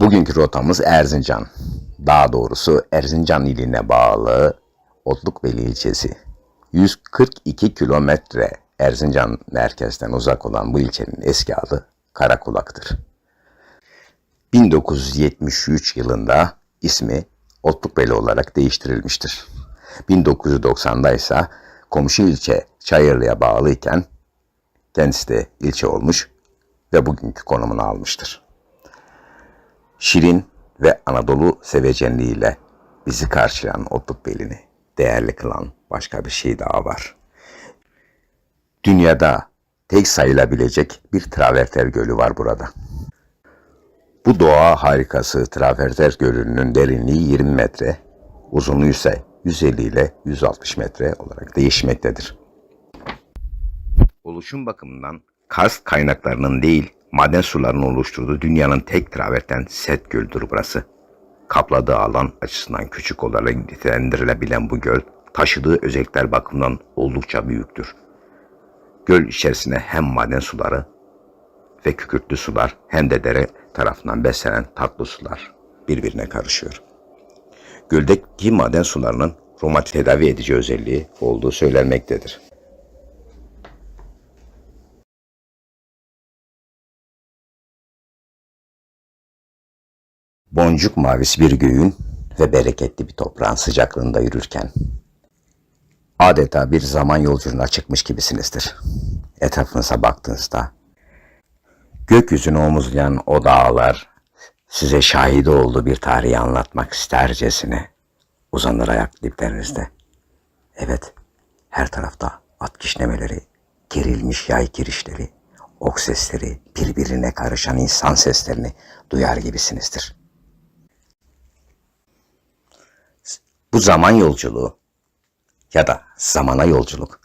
Bugünkü rotamız Erzincan. Daha doğrusu Erzincan iline bağlı Otlukbeli ilçesi. 142 kilometre Erzincan merkezden uzak olan bu ilçenin eski adı Karakulak'tır. 1973 yılında ismi Otlukbeli olarak değiştirilmiştir. 1990'da ise komşu ilçe Çayırlı'ya bağlıyken kendisi de ilçe olmuş ve bugünkü konumunu almıştır. Şirin ve Anadolu sevecenliğiyle bizi karşılayan Otlukbeli'ni değerli kılan başka bir şey daha var. Dünyada tek sayılabilecek bir traverter gölü var burada. Bu doğa harikası Traverter Gölü'nün derinliği 20 metre, uzunluğu ise 150 ile 160 metre olarak değişmektedir. Oluşum bakımından karst kaynaklarının değil, maden sularının oluşturduğu dünyanın tek traverten set göldür burası. Kapladığı alan açısından küçük olarak nitelendirilebilen bu göl, taşıdığı özellikler bakımından oldukça büyüktür. Göl içerisine hem maden suları ve kükürtlü sular hem de dere tarafından beslenen tatlı sular birbirine karışıyor. Göldeki maden sularının romatizm tedavi edici özelliği olduğu söylenmektedir. Boncuk mavisi bir göğün ve bereketli bir toprağın sıcaklığında yürürken adeta bir zaman yolculuğuna çıkmış gibisinizdir. Etrafınıza baktığınızda gökyüzünü omuzlayan o dağlar size şahidi olduğu bir tarihi anlatmak istercesine uzanır ayak diplerinizde. Evet, her tarafta at kişnemeleri, gerilmiş yay girişleri, ok sesleri, birbirine karışan insan seslerini duyar gibisinizdir. Bu zaman yolculuğu ya da zamana yolculuk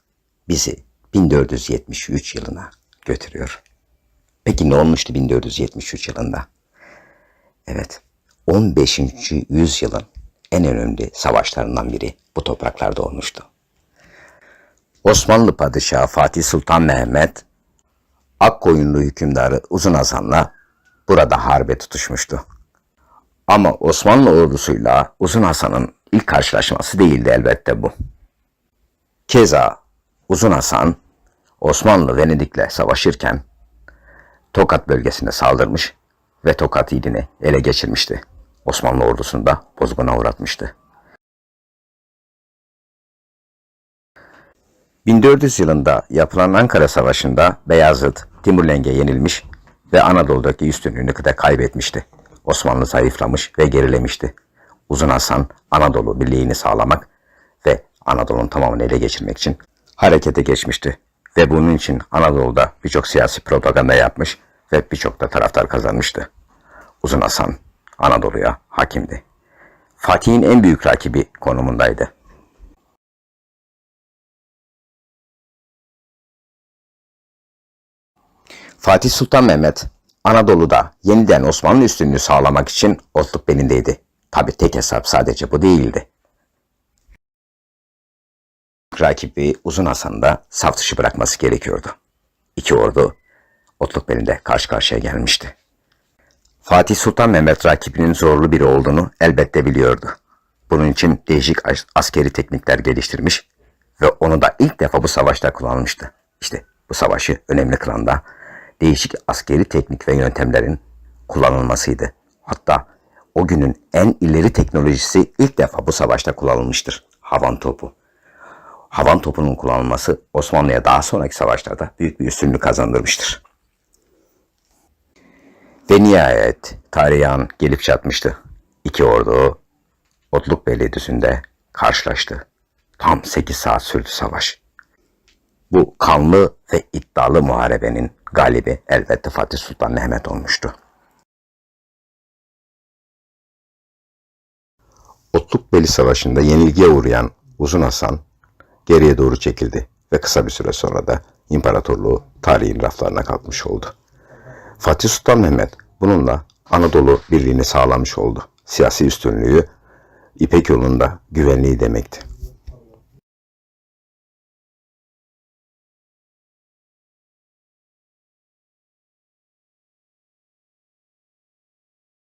bizi 1473 yılına götürüyor. Peki ne olmuştu 1473 yılında? Evet, 15. yüzyılın en önemli savaşlarından biri bu topraklarda olmuştu. Osmanlı Padişahı Fatih Sultan Mehmet, Akkoyunlu hükümdarı Uzun Hasan'la burada harbe tutuşmuştu. Ama Osmanlı ordusuyla Uzun Hasan'ın ilk karşılaşması değildi elbette bu. Keza Uzun Hasan Osmanlı Venedik'le savaşırken Tokat bölgesine saldırmış ve Tokat ilini ele geçirmişti. Osmanlı ordusunu da bozguna uğratmıştı. 1400 yılında yapılan Ankara Savaşı'nda Beyazıt, Timurleng'e yenilmiş ve Anadolu'daki üstünlüğünü de kaybetmişti. Osmanlı zayıflamış ve gerilemişti. Uzun Hasan Anadolu birliğini sağlamak ve Anadolu'nun tamamını ele geçirmek için harekete geçmişti. Ve bunun için Anadolu'da birçok siyasi propaganda yapmış ve birçok da taraftar kazanmıştı. Uzun Hasan Anadolu'ya hakimdi. Fatih'in en büyük rakibi konumundaydı. Fatih Sultan Mehmet Anadolu'da yeniden Osmanlı üstünlüğü sağlamak için otluk belindeydi. Tabi tek hesap sadece bu değildi. Rakibi Uzun Hasan'ı da saf dışı bırakması gerekiyordu. İki ordu otluk belinde karşı karşıya gelmişti. Fatih Sultan Mehmet rakibinin zorlu biri olduğunu elbette biliyordu. Bunun için değişik as- askeri teknikler geliştirmiş ve onu da ilk defa bu savaşta kullanmıştı. İşte bu savaşı önemli kılan da değişik askeri teknik ve yöntemlerin kullanılmasıydı. Hatta o günün en ileri teknolojisi ilk defa bu savaşta kullanılmıştır. Havan topu. Havan topunun kullanılması Osmanlı'ya daha sonraki savaşlarda büyük bir üstünlük kazandırmıştır. Ve nihayet tarihi an gelip çatmıştı. İki ordu Otluk Belediyesi'nde karşılaştı. Tam 8 saat sürdü savaş. Bu kanlı ve iddialı muharebenin galibi elbette Fatih Sultan Mehmet olmuştu. Otlukbeli Savaşı'nda yenilgiye uğrayan Uzun Hasan geriye doğru çekildi ve kısa bir süre sonra da imparatorluğu tarihin raflarına kalkmış oldu. Fatih Sultan Mehmet bununla Anadolu birliğini sağlamış oldu. Siyasi üstünlüğü İpek yolunda güvenliği demekti.